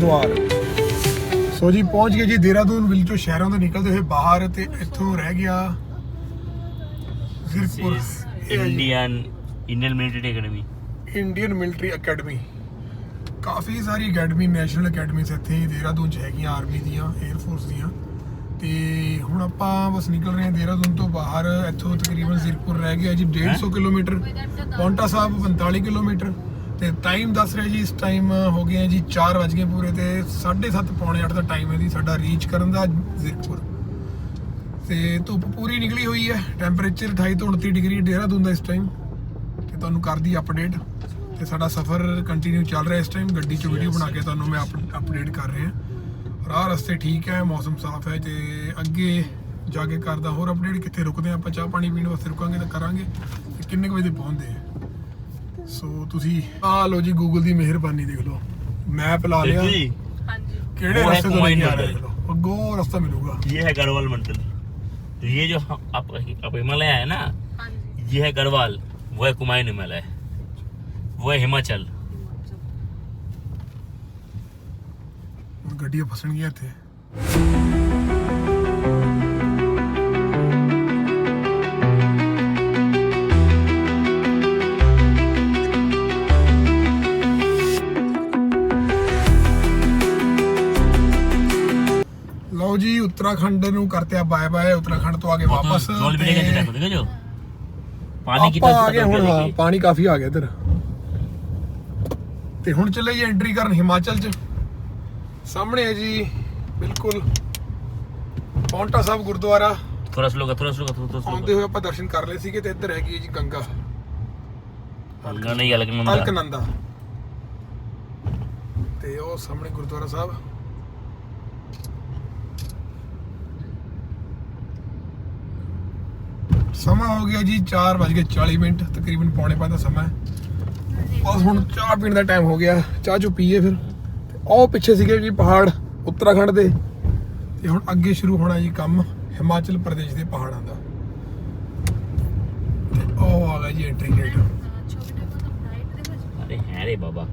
ਦੁਆਰ ਸੋ ਜੀ ਪਹੁੰਚ ਗਏ ਜੀ ਦੇਹਰਾਦੂਨ ਵਿਲ ਤੋਂ ਸ਼ਹਿਰਾਂ ਤੋਂ ਨਿਕਲਦੇ ਹੋਏ ਬਾਹਰ ਤੇ ਇੱਥੋਂ ਰਹਿ ਗਿਆ ਜ਼ੀਰਪੁਰ Indian Indian military academy Indian military academy ਕਾਫੀ ਸਾਰੀ ਅਕੈਡਮੀ ਨੈਸ਼ਨਲ ਅਕੈਡਮੀ ਇੱਥੇ ਦੇਹਰਾਦੂਨ ਚ ਹੈਗੀਆਂ ਆਰਮੀ ਦੀਆਂ 에ਅਰ ਫੋਰਸ ਦੀਆਂ। ਤੇ ਹੁਣ ਆਪਾਂ ਬਸ ਨਿਕਲ ਰਹੇ ਹਾਂ ਦੇਹਰਾਦੂਨ ਤੋਂ ਬਾਹਰ। ਇੱਥੋਂ ਤਕਰੀਬਨ ਜ਼ੀਰਪੁਰ ਰਹਿ ਗਿਆ ਜੀ। 150 ਕਿਲੋਮੀਟਰ ਪੌਂਟਾ ਸਾਹਿਬ 45 ਕਿਲੋਮੀਟਰ। ਤੇ ਟਾਈਮ ਦੱਸ ਰਿਹਾ ਜੀ ਇਸ ਟਾਈਮ ਹੋ ਗਏ ਜੀ 4 ਵਜ ਗਏ ਪੂਰੇ ਤੇ 7:30 ਪੌਣੇ 8 ਦਾ ਟਾਈਮ ਹੈ ਜੀ ਸਾਡਾ ਰੀਚ ਕਰਨ ਦਾ ਜ਼ੀਰਕਪੁਰ। ਤੇ ਧੁੱਪ ਪੂਰੀ ਨਿਕਲੀ ਹੋਈ ਹੈ ਟੈਂਪਰੇਚਰ 28 ਤੋਂ 29 ਡਿਗਰੀ ਦੇਹਰਾਦੂਨ ਦਾ ਇਸ ਟਾਈਮ ਤੇ ਤੁਹਾਨੂੰ ਕਰਦੀ ਅਪਡੇਟ ਤੇ ਸਾਡਾ ਸਫ਼ਰ ਕੰਟੀਨਿਊ ਚੱਲ ਰਿਹਾ ਇਸ ਟਾਈਮ ਗੱਡੀ 'ਚ ਵੀਡੀਓ ਬਣਾ ਕੇ ਤੁਹਾਨੂੰ ਮੈਂ ਅਪਡੇਟ ਕਰ ਰਿਹਾ। ਰਾਹ ਰਸਤੇ ਠੀਕ ਹੈ ਮੌਸਮ ਸਾਫ਼ ਹੈ ਤੇ ਅੱਗੇ ਜਾ ਕੇ ਕਰਦਾ ਹੋਰ ਅਪਡੇਟ ਕਿੱਥੇ ਰੁਕਦੇ ਆਪਾਂ ਚਾਹ ਪਾਣੀ ਪੀਣ ਵਾਸਤੇ ਰੁਕਾਂਗੇ ਤਾਂ ਕਰਾਂਗੇ। ਤੇ ਕਿੰਨੇ ਕੁ ਵਜੇ ਪਹੁੰਚਦੇ ਆ ਸੋ ਤੁਸੀਂ ਆ ਲਓ ਜੀ ਗੂਗਲ ਦੀ ਮਿਹਰਬਾਨੀ ਦੇਖ ਲਓ ਮੈਪ ਲਾ ਲਿਆ जी ਹਾਂਜੀ ਕਿਹੜੇ ਉਹ ਹੈ ਰਸਤੇ ਤੋਂ ਲੈ ਕੇ ਆ ਕੁਮਾਊਂ ਰਹੇ ਦੇਖ ਲਓ ਅੱਗੋਂ ਰਸਤਾ ਮਿਲੂਗਾ ये है गढ़वाल मंडल तो ये जो हम- आप आप हिमालय है ना ਹਾਂਜੀ ये है गढ़वाल वो है कुमायूं हिमालय वो है हिमाचल ਹੁਣ ਗੱਡੀਆਂ ਫਸਣਗੀਆਂ ਇੱਥੇ ਲਓ ਜੀ ਉੱਤਰਾਖੰਡ ਨੂੰ ਕਰਤੇ ਆ ਬਾਏ ਬਾਏ ਉੱਤਰਾਖੰਡ ਤੋਂ ਆ ਕੇ वो तो ਵਾਪਸ जल भी लेके ਤੇ देखो देखो जो पानी की ਆਪਾਂ ਆ तरफ ਗਏ ਹੁਣ ਹਾਂ ਪਾਣੀ ਕਾਫੀ ਆ ਗਿਆ ਇੱਧਰ ਤੇ ਹੁਣ ਚੱਲੇ ਜੀ ਐਂਟਰੀ ਕਰਨ ਹਿਮਾਚਲ ਚ ਸਾਹਮਣੇ ਹੈ ਜੀ ਬਿਲਕੁਲ ਪੌਂਟਾ ਸਾਹਿਬ ਗੁਰਦੁਆਰਾ थोड़ा स्लो कर थोड़ा स्लो कर थोड़ा स्लो ਆਉਂਦੇ ਹੋਏ ਆਪਾਂ ਦਰਸ਼ਨ ਕਰ ਲਏ ਸੀਗੇ ਤੇ ਇੱਧਰ ਹੈਗੀ ਹੈ ਜੀ ਗੰਗਾ कर नहीं अलग नंबर ਅਲਕਨੰਦਾ ਤੇ ਉਹ ਸਾਹਮਣੇ ਗੁਰਦੁਆਰਾ ਸਾਹਿਬ ਸਮਾਂ ਹੋ ਗਿਆ ਜੀ 4:40 ਮਿੰਟ, ਤਕਰੀਬਨ ਪੌਣੇ 5 ਦਾ ਸਮਾਂ ਹੈ। ਬਸ ਹੁਣ ਚਾਹ ਪੀਣ ਦਾ ਟਾਈਮ ਹੋ ਗਿਆ, ਚਾਹ ਚੁ ਪੀਏ ਫਿਰ। ਉਹ ਪਿੱਛੇ ਸੀਗੇ ਜੀ ਪਹਾੜ, ਉੱਤਰਾਖੰਡ ਦੇ। ਤੇ ਹੁਣ ਅੱਗੇ ਸ਼ੁਰੂ ਹੋਣਾ ਜੀ ਕੰਮ ਹਿਮਾਚਲ ਪ੍ਰਦੇਸ਼ ਦੇ ਪਹਾੜਾਂ ਦਾ। ਉਹ ਆ ਗਿਆ ਜੀ ਐਂਟਰੀ ਗੇਟ ਅਰੇ ਹੈ ਰੇ ਬਾਬਾ।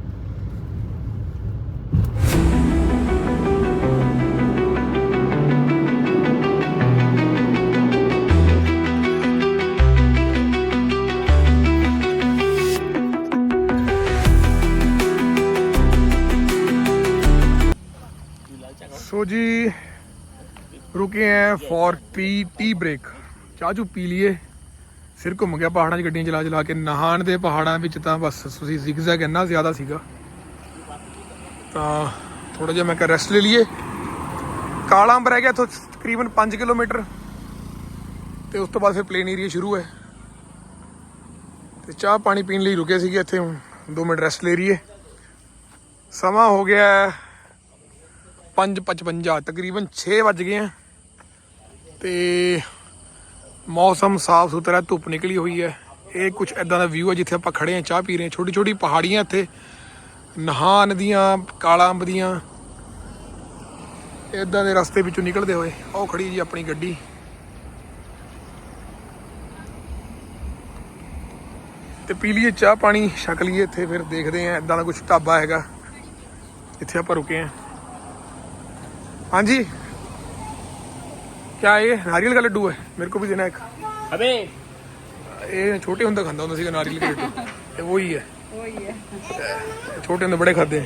रुके हैं फॉर टी टी ब्रेक ਚਾਹ ਚੂ ਪੀ ਲਈਏ ਸਿਰ ਘੁੰਮ ਗਿਆ ਪਹਾੜਾਂ 'ਚ ਗੱਡੀਆਂ ਚਲਾ ਚਲਾ ਕੇ ਨਹਾਣ ਦੇ ਪਹਾੜਾਂ ਵਿੱਚ ਤਾਂ ਬਸ ਤੁਸੀਂ ਜ਼ਿਗਜ਼ੈਗ ਇੰਨਾ ਜ਼ਿਆਦਾ ਸੀਗਾ ਤਾਂ ਥੋੜਾ ਜਿਹਾ ਮੈਂ ਕਿਹਾ ਰੈਸਟ ਲੈ ਲਈਏ ਕਾਲਾ ਅੰਬ ਰਹਿ ਗਿਆ ਇੱਥੋਂ ਤਕਰੀਬਨ 5 ਕਿਲੋਮੀਟਰ ਤੇ ਉਸ ਤੋਂ ਬਾਅਦ ਫਿਰ ਪਲੇਨ ਏਰੀਆ ਸ਼ੁਰੂ ਹੈ ਤੇ ਚਾਹ ਪਾਣੀ ਪੀਣ ਲਈ ਰੁਕੇ ਸੀਗੇ ਇੱਥੇ ਹੁਣ 2 ਮਿੰਟ ਰੈਸਟ ਲੈ ਲਈਏ ਸਮਾਂ ਹੋ ਗਿਆ ਹੈ 5:55 ਤਕਰੀਬਨ 6 ਵੱਜ ਗਏ ਆ ਤੇ ਮੌਸਮ ਸਾਫ਼ ਸੁਥਰਾ ਧੁੱਪ ਨਿਕਲੀ ਹੋਈ ਹੈ। ਇਹ ਕੁਝ ਐਦਾਂ ਦਾ ਵਿਊ ਹੈ ਜਿੱਥੇ ਆਪਾਂ ਖੜੇ ਹਾਂ, ਚਾਹ ਪੀ ਰਹੇ ਹਾਂ। ਛੋਟੀ ਛੋਟੀ ਪਹਾੜੀਆਂ ਇੱਥੇ ਨਹਾਨ ਦੀਆਂ, ਕਾਲਾ ਅੰਬ ਦੀਆਂ ਇਦਾਂ ਦੇ ਰਸਤੇ ਵਿੱਚੋਂ ਨਿਕਲਦੇ ਹੋਏ ਉਹ ਖੜੀ ਜੀ ਆਪਣੀ ਗੱਡੀ। ਤੇ ਪੀ ਲਈਏ ਚਾਹ ਪਾਣੀ, ਛਕ ਲਈਏ ਇੱਥੇ, ਫਿਰ ਦੇਖਦੇ ਆ ਇਦਾਂ ਦਾ ਕੁਝ ਢਾਬਾ ਹੈਗਾ ਇੱਥੇ ਆਪਾਂ ਰੁਕੇ ਆ ਹਾਂਜੀ? क्या ये नारियल का लड्डू है मेरे को भी देना एक अबे ये छोटे ਹੁੰਦੇ ਖਾਂਦਾ ਹੁੰਦਾ ਸੀਗਾ ਨਾਰੀਅਲ ਕੇ ਲੱਡੂ ਇਹ ਵਹੀ ਹੈ ਵਹੀ ਹੈ ਛੋਟੇ ਹੁੰਦੇ ਬੜੇ ਖਾਦੇ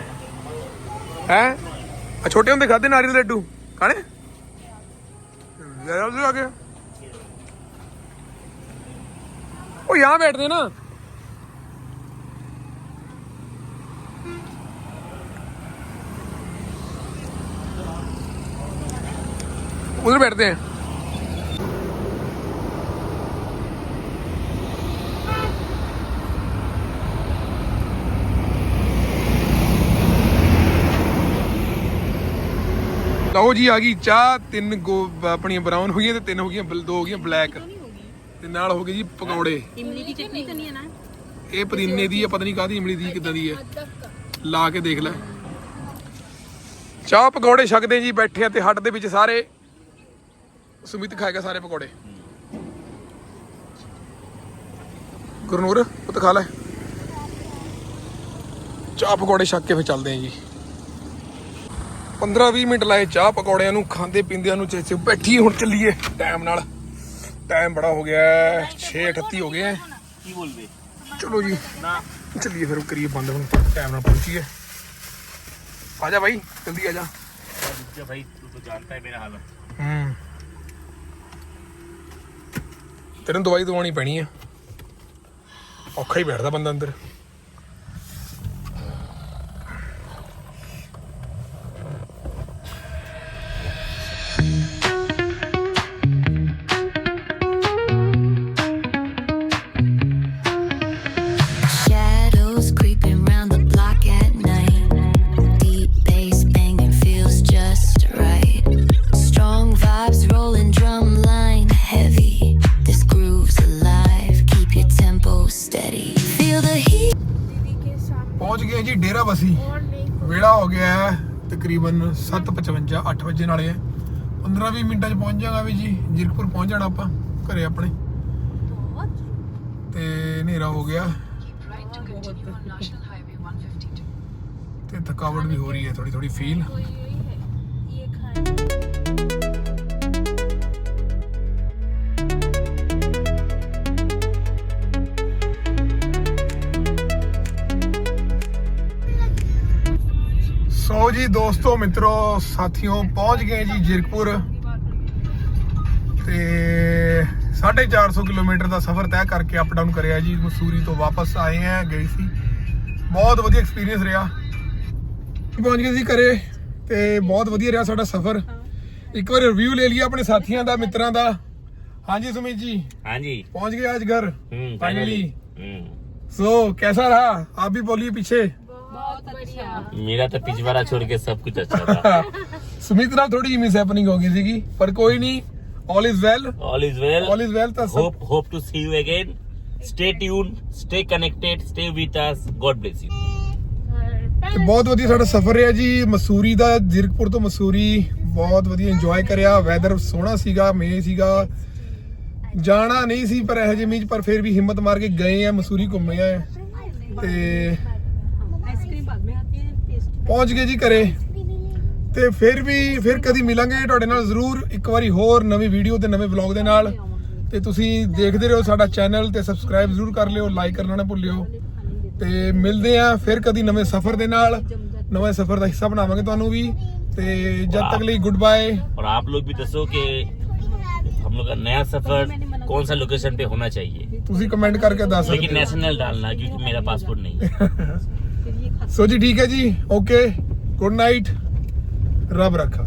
ਹੈ ਆ ਛੋਟੇ ਹੁੰਦੇ ਖਾਦੇ ਨਾਰੀਅਲ ਦੇ ਲੱਡੂ ਖਾਣੇ ਲੈ ਆਓ ਆਗੇ ਉਹ यहाँ बैठते ना उधर बैठते हैं ਲਓ ਜੀ ਆ ਗਈ ਚਾਹ ਤਿੰਨ ਗੋ ਆਪਣੀਆਂ ਬਰਾਊਨ ਹੋਈਆਂ ਤੇ ਤਿੰਨ ਹੋ ਗਈਆਂ ਬਲ- ਦੋ ਹੋ ਗਈਆਂ ਬਲੈਕ ਤੇ ਨਾਲ ਹੋ ਗਏ ਜੀ ਪਕੌੜੇ ਇਮਲੀ ਦੀ ਚਟਨੀ ਕਰਨੀ ਹੈ ਨਾ ਇਹ ਪੁਦੀਨੇ ਦੀ ਹੈ ਪਤਾ ਨਹੀਂ ਕਾਹਦੀ ਇਮਲੀ ਦੀ ਕਿਦਾਂ ਦੀ ਹੈ ਲਾ ਕੇ ਦੇਖ ਲੈ ਚਾਹ ਪਕੌੜੇ ਛਕਦੇ ਜੀ ਬੈਠੇ ਆ ਤੇ ਹੱਟ ਦੇ ਵਿੱਚ ਸਾਰੇ ਸੁਮਿਤ ਖਾਏਗਾ ਸਾਰੇ ਪਕੌੜੇ। ਗੁਰਨੂਰ ਉਹ ਤਾਂ ਖਾ ਲੈ। ਚਾਹ ਪਕੌੜੇ ਛੱਕ ਕੇ ਫੇ ਚੱਲਦੇ ਆਂ ਜੀ। 15-20 ਮਿੰਟ ਲਾਏ ਚਾਹ ਪਕੌੜਿਆਂ ਨੂੰ ਖਾਂਦੇ ਪੀਂਦਿਆਂ ਨੂੰ ਚੇਚੇ ਬੈਠੀ ਹੁਣ ਚੱਲੀਏ ਟਾਈਮ ਨਾਲ। ਟਾਈਮ ਬੜਾ ਹੋ ਗਿਆ 6:38 ਹੋ ਗਏ ਕੀ ਬੋਲਦੇ? ਚਲੋ ਜੀ ਚੱਲੀਏ ਫਿਰ ਕਰੀਏ ਬੰਦ ਹੁਣ ਟਾਈਮ ਨਾਲ ਪਹੁੰਚੀਏ। ਆ ਜਾ ਬਾਈ ਜਲਦੀ ਆ ਜਾ। ਭਾਈ ਤੂੰ ਤਾਂ ਜਾਣਦਾ ਹੈ ਮੇਰਾ ਹਾਲ। ਹੂੰ। ਤੈਨੂੰ ਦਵਾਈ ਦਵਾਉਣੀ ਪੈਣੀ ਆ। ਔਖਾ ਹੀ ਬੈਠਦਾ ਬੰਦਾ ਅੰਦਰ। ਤਕਰੀਬਨ 7:55 8 ਵਜੇ ਨਾਲੇ ਹੈ। 15-20 ਮਿੰਟਾਂ 'ਚ ਪਹੁੰਚ ਜਾਗਾ ਵੀ ਜੀ। ਜੀਰਕਪੁਰ ਪਹੁੰਚ ਜਾਣਾ ਆਪਾਂ ਘਰੇ ਆਪਣੇ। ਤੇ ਹਨੇਰਾ ਹੋ ਗਿਆ। ਤੇ ਥਕਾਵਟ ਵੀ ਹੋ ਰਹੀ ਹੈ ਥੋੜੀ ਥੋੜੀ ਫੀਲ ਸੋ ਜੀ ਦੋਸਤੋ ਮਿੱਤਰੋ ਸਾਥੀਓ ਪਹੁੰਚ ਗਏ ਜੀ ਜਿਰਕਪੁਰ ਤੇ 450 ਕਿਲੋਮੀਟਰ ਦਾ ਸਫ਼ਰ ਤੈਅ ਕਰਕੇ ਅਪ ਡਾਊਨ ਕਰਿਆ ਜੀ ਮਸੂਰੀ ਤੋਂ ਵਾਪਸ ਆਏ ਆ ਗਏ ਸੀ ਬਹੁਤ ਵਧੀਆ ਐਕਸਪੀਰੀਅੰਸ ਰਿਹਾ ਪਹੁੰਚ ਗਏ ਸੀ ਘਰੇ ਤੇ ਬਹੁਤ ਵਧੀਆ ਰਿਹਾ ਸਾਡਾ ਸਫ਼ਰ ਇੱਕ ਵਾਰ ਰਿਵਿਊ ਲੈ ਲਿਆ ਆਪਣੇ ਸਾਥੀਆਂ ਦਾ ਮਿੱਤਰਾਂ ਦਾ ਹਾਂਜੀ ਸੁਮਿਤ ਜੀ हाँ जी पहुंच गए आज घर हम्म फाइनली हम्म सो कैसा रहा आप भी बोलिए पीछे ਬਹੁਤ ਵਧੀਆ मेरा तो पिछवाड़ा छोड़ के सब कुछ अच्छा था ਸੁਮਿਤ ਨਾਲ ਥੋੜੀ ਮਿਸ ਹੈਪਨਿੰਗ ਹੋ ਗਈ ਸੀਗੀ ਪਰ ਕੋਈ ਨਹੀਂ 올 is well all is well 올 is well ਤਾਂ ਸਭ hope hope to see you again Stay tuned, stay connected, stay with us. God bless you. ਤੇ ਬਹੁਤ ਵਧੀਆ ਸਾਡਾ ਸਫ਼ਰ ਰਿਹਾ ਜੀ ਮਸੂਰੀ ਦਾ ਜ਼ਿਰਕਪੁਰ ਤੋਂ ਮਸੂਰੀ ਬਹੁਤ ਵਧੀਆ ਇੰਜੋਏ ਕਰਿਆ ਵੈਦਰ ਸੋਹਣਾ ਸੀਗਾ ਮੇ ਸੀਗਾ ਜਾਣਾ ਨਹੀਂ ਸੀ ਪਰ ਇਹੋ ਜਿਹੇ ਮੀਂਹ 'ਚ ਪਰ ਫਿਰ ਵੀ ਹਿੰਮਤ ਮਾਰ ਕੇ ਗਏ ਆ ਮਸੂਰੀ ਘੁੰਮੇ ਆ ਤੇ ਪਹੁੰਚ ਗਏ ਜੀ ਘਰੇ ਤੇ ਫਿਰ ਵੀ ਫਿਰ ਕਦੀ ਮਿਲਾਂਗੇ ਤੁਹਾਡੇ ਨਾਲ ਜ਼ਰੂਰ ਇੱਕ ਵਾਰੀ ਹੋਰ ਨਵੀਂ ਵੀਡੀਓ ਤੇ ਨਵੇਂ ਵਲੌਗ ਦੇ ਨਾਲ ਤੇ ਤੁਸੀਂ ਦੇਖਦੇ ਰਹੋ ਸਾਡਾ ਚੈਨਲ ਤੇ ਸਬਸਕ੍ਰਾਈਬ ਜ਼ਰੂਰ ਕਰ ਲਿਓ ਲਾਈਕ ਕਰਨਾ ਨਾ ਭੁੱਲਿਓ ਤੇ ਮਿਲਦੇ ਆ ਫਿਰ ਕਦੀ ਨਵੇਂ ਸਫ਼ਰ ਦੇ ਨਾਲ ਨਵੇਂ ਸਫ਼ਰ ਦਾ ਹਿੱਸਾ ਬਣਾਵਾਂਗੇ ਤੁਹਾਨੂੰ ਵੀ ਤੇ ਜਦ ਤੱਕ ਲਈ ਗੁੱਡ ਬਾਏ और आप लोग भी दसो कि हम लोग का नया सफर कौन सा लोकेशन पे होना चाहिए ਤੁਸੀਂ ਕਮੈਂਟ ਕਰਕੇ ਦੱਸ लेकिन ਸਕਦੇ नेशनल डालना क्योंकि मेरा पासपोर्ट नहीं है ਹੋ ਸੋ ਜੀ ਠੀਕ ਹੈ ਜੀ ਓਕੇ ਗੁੱਡ ਨਾਈਟ ਰੱਬ ਰੱਖਾ।